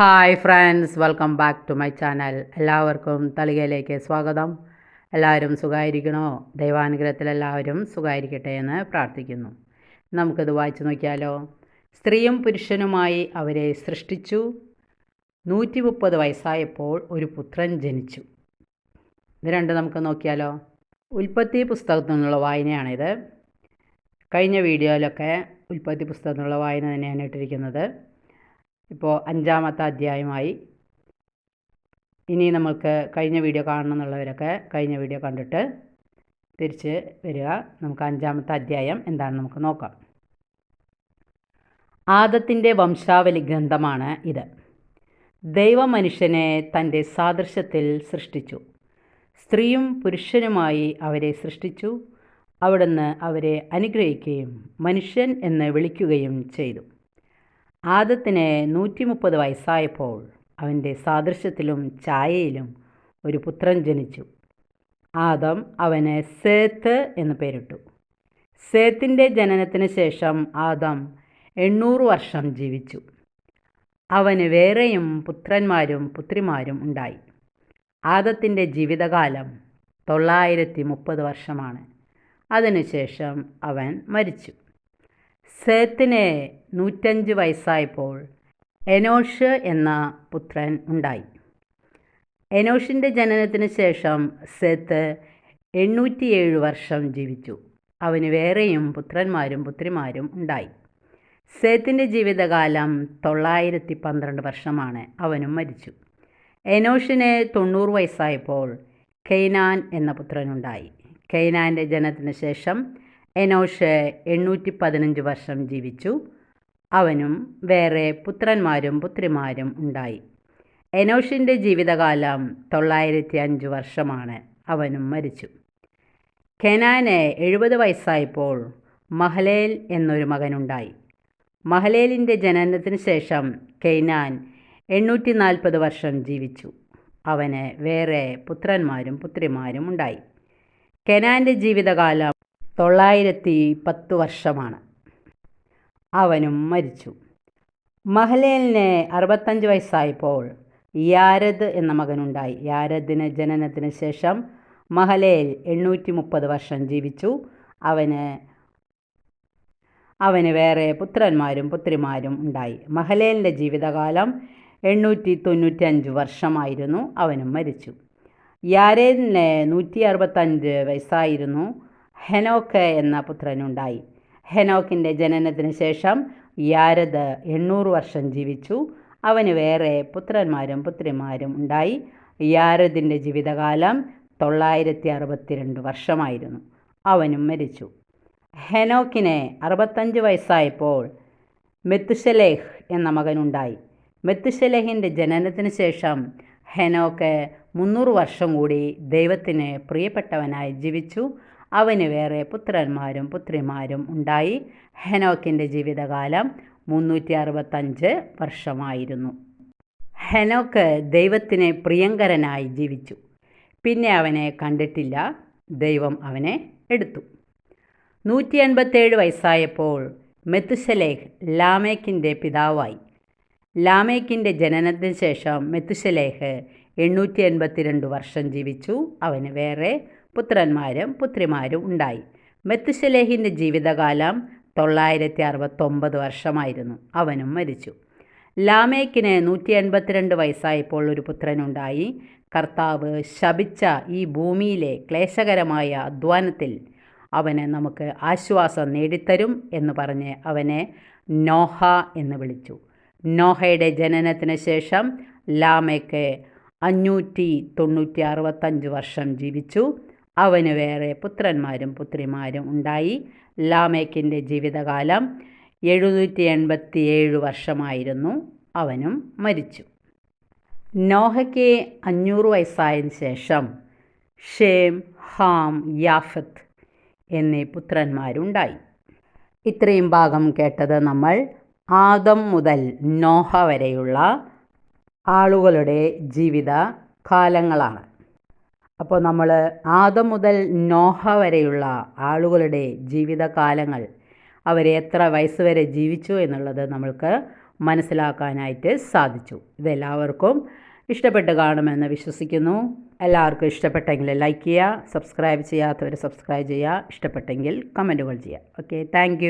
Hi friends welcome back to my channel എല്ലാവർക്കും തളികയിലേക്ക് സ്വാഗതം. എല്ലാവരും സുഖമായിരിക്കണോ ദൈവാനുഗ്രഹത്തിൽ എല്ലാവരും സുഖമായിരിക്കട്ടെ എന്ന് പ്രാർത്ഥിക്കുന്നു. നമുക്കിത് വായിച്ചു നോക്കിയാലോ? സ്ത്രീയും പുരുഷനുമായി അവരെ സൃഷ്ടിച്ചു. നൂറ്റി മുപ്പത് വയസ്സായപ്പോൾ ഒരു പുത്രൻ ജനിച്ചു. ഇത് രണ്ട് നമുക്ക് നോക്കിയാലോ? ഉൽപ്പത്തി പുസ്തകത്തിൽ നിന്നുള്ള വായനയാണിത്. കഴിഞ്ഞ വീഡിയോയിലൊക്കെ ഉൽപ്പത്തി പുസ്തകത്തിനുള്ള വായന തന്നെയാണ് ഇട്ടിരിക്കുന്നത്. ഇപ്പോൾ അഞ്ചാമത്തെ അധ്യായമായി. ഇനി നമ്മൾക്ക് കഴിഞ്ഞ വീഡിയോ കാണണം എന്നുള്ളവരൊക്കെ കഴിഞ്ഞ വീഡിയോ കണ്ടിട്ട് തിരിച്ച് വരിക. നമുക്ക് അഞ്ചാമത്തെ അധ്യായം എന്താണെന്ന് നമുക്ക് നോക്കാം. ആദത്തിന്റെ വംശാവലി ഗ്രന്ഥമാണ് ഇത്. ദൈവ മനുഷ്യനെ തന്റെ സാദൃശ്യത്തിൽ സൃഷ്ടിച്ചു. സ്ത്രീയും പുരുഷനുമായി അവരെ സൃഷ്ടിച്ചു. അവിടുന്ന് അവരെ അനുഗ്രഹിക്കുകയും മനുഷ്യൻ എന്ന് വിളിക്കുകയും ചെയ്തു. ആദത്തിന് നൂറ്റി മുപ്പത് വയസ്സായപ്പോൾ അവന്റെ സാദൃശ്യത്തിലും ഛായയിലും ഒരു പുത്രൻ ജനിച്ചു. ആദം അവന് സേത്ത് എന്ന് പേരിട്ടു. സേത്തിന്റെ ജനനത്തിന് ശേഷം ആദം എണ്ണൂറ് വർഷം ജീവിച്ചു. അവന് വേറെയും പുത്രന്മാരും പുത്രിമാരും ഉണ്ടായി. ആദത്തിന്റെ ജീവിതകാലം തൊള്ളായിരത്തി മുപ്പത് വർഷമാണ്. അതിനുശേഷം അവൻ മരിച്ചു. സേത്തിന് നൂറ്റഞ്ച് വയസ്സായപ്പോൾ എനോഷ് എന്ന പുത്രൻ ഉണ്ടായി. എനോഷിന്റെ ജനനത്തിന് ശേഷം സേത്ത് എണ്ണൂറ്റിയേഴ് വർഷം ജീവിച്ചു. അവന് വേറെയും പുത്രന്മാരും പുത്രിമാരും ഉണ്ടായി. സേത്തിന്റെ ജീവിതകാലം തൊള്ളായിരത്തി പന്ത്രണ്ട് വർഷമാണ് അവനും മരിച്ചു. എനോഷിന് തൊണ്ണൂറ് വയസ്സായപ്പോൾ കെയ്നാൻ എന്ന പുത്രനുണ്ടായി. കെയ്നാന്റെ ജനനത്തിന് ശേഷം എനോഷ് എണ്ണൂറ്റി പതിനഞ്ച് വർഷം ജീവിച്ചു. അവനും വേറെ പുത്രന്മാരും പുത്രിമാരും ഉണ്ടായി. എനോഷിന്റെ ജീവിതകാലം തൊള്ളായിരത്തി അഞ്ച് വർഷമാണ് അവനും മരിച്ചു. കെനാന് എഴുപത് വയസ്സായപ്പോൾ മഹലേൽ എന്നൊരു മകനുണ്ടായി. മഹലേലിന്റെ ജനനത്തിന് ശേഷം കെയ്നാൻ എണ്ണൂറ്റി നാൽപ്പത് വർഷം ജീവിച്ചു. അവന് വേറെ പുത്രന്മാരും പുത്രിമാരും ഉണ്ടായി. കെനാന്റെ ജീവിതകാലം തൊള്ളായിരത്തി പത്ത് വർഷമാണ്. അവനും മരിച്ചു. മഹലേലിന് അറുപത്തഞ്ച് വയസ്സായപ്പോൾ യാരദ് എന്ന മകനുണ്ടായി. യാരദിന് ജനനത്തിന് ശേഷം മഹലേൽ എണ്ണൂറ്റി മുപ്പത് വർഷം ജീവിച്ചു. അവന് അവന് വേറെ പുത്രന്മാരും പുത്രിമാരും ഉണ്ടായി. മഹലേലിന്റെ ജീവിതകാലം എണ്ണൂറ്റി തൊണ്ണൂറ്റി അഞ്ച് വർഷമായിരുന്നു അവനും മരിച്ചു. യാരേദിന് നൂറ്റി അറുപത്തഞ്ച് വയസ്സായിരുന്നു ഹെനോക്ക് എന്ന പുത്രനുണ്ടായി. ഹെനോക്കിന്റെ ജനനത്തിന് ശേഷം യാരദ് എണ്ണൂറ് വർഷം ജീവിച്ചു. അവന് വേറെ പുത്രന്മാരും പുത്രിമാരും ഉണ്ടായി. യാരദിന്റെ ജീവിതകാലം തൊള്ളായിരത്തി അറുപത്തിരണ്ട് വർഷമായിരുന്നു. അവനും മരിച്ചു. ഹെനോക്കിനെ അറുപത്തഞ്ച് വയസ്സായപ്പോൾ മെത്തുശലേഹ് എന്ന മകനുണ്ടായി. മെത്തുശലേഹിന്റെ ജനനത്തിന് ശേഷം ഹെനോക്ക് മുന്നൂറ് വർഷം കൂടി ദൈവത്തിന് പ്രിയപ്പെട്ടവനായി ജീവിച്ചു. അവന് വേറെ പുത്രന്മാരും പുത്രിമാരും ഉണ്ടായി. ഹെനോക്കിന്റെ ജീവിതകാലം മുന്നൂറ്റി അറുപത്തഞ്ച് വർഷമായിരുന്നു. ഹെനോക്ക് ദൈവത്തിന് പ്രിയങ്കരനായി ജീവിച്ചു. പിന്നെ അവനെ കണ്ടിട്ടില്ല. ദൈവം അവനെ എടുത്തു. നൂറ്റി എൺപത്തേഴ് വയസ്സായപ്പോൾ മെത്തുശലേഖ് ലാമേക്കിന്റെ പിതാവായി. ലാമേക്കിന്റെ ജനനത്തിന് ശേഷം മെത്തുശലേഖ് എണ്ണൂറ്റി എൺപത്തിരണ്ട് വർഷം ജീവിച്ചു. അവന് വേറെ പുത്രന്മാരും പുത്രിമാരും ഉണ്ടായി. മെത്തുശലേഹിന്റെ ജീവിതകാലം തൊള്ളായിരത്തി അറുപത്തൊമ്പത് വർഷമായിരുന്നു. അവനും മരിച്ചു. ലാമേക്കിന് നൂറ്റി എൺപത്തിരണ്ട് വയസ്സായപ്പോൾ ഒരു പുത്രനുണ്ടായി. കർത്താവ് ശപിച്ച ഈ ഭൂമിയിലെ ക്ലേശകരമായ അധ്വാനത്തിൽ അവന് നമുക്ക് ആശ്വാസം നേടിത്തരും എന്ന് പറഞ്ഞ് അവനെ നോഹ എന്ന് വിളിച്ചു. നോഹയുടെ ജനനത്തിന് ശേഷം ലാമേക്ക് അഞ്ഞൂറ്റി തൊണ്ണൂറ്റി അറുപത്തഞ്ച് വർഷം ജീവിച്ചു. അവന് വേറെ പുത്രന്മാരും പുത്രിമാരും ഉണ്ടായി. ലാമേക്കിന്റെ ജീവിതകാലം എഴുന്നൂറ്റി എൺപത്തി ഏഴ് വർഷമായിരുന്നു. അവനും മരിച്ചു. നോഹയ്ക്ക് അഞ്ഞൂറ് വയസ്സായതിനു ശേഷം ഷേം ഹാം യാഫത്ത് എന്നീ പുത്രന്മാരുണ്ടായി. ഇത്രയും ഭാഗം കേട്ടത് നമ്മൾ ആദം മുതൽ നോഹ വരെയുള്ള ആളുകളുടെ ജീവിത കാലങ്ങളാണ് അപ്പോൾ നമ്മൾ ആദം മുതൽ നോഹ വരെയുള്ള ആളുകളുടെ ജീവിതകാലങ്ങൾ അവർ എത്ര വയസ്സ് വരെ ജീവിച്ചു എന്നുള്ളത് നമ്മൾക്ക് മനസ്സിലാക്കാനായിട്ട് സാധിച്ചു. ഇതെല്ലാവർക്കും ഇഷ്ടപ്പെട്ട് കാണുമെന്ന് വിശ്വസിക്കുന്നു. എല്ലാവർക്കും ഇഷ്ടപ്പെട്ടെങ്കിൽ ലൈക്ക് ചെയ്യുക സബ്സ്ക്രൈബ് ചെയ്യാത്തവർ സബ്സ്ക്രൈബ് ചെയ്യുക ഇഷ്ടപ്പെട്ടെങ്കിൽ കമന്റുകൾ ചെയ്യുക. Okay thank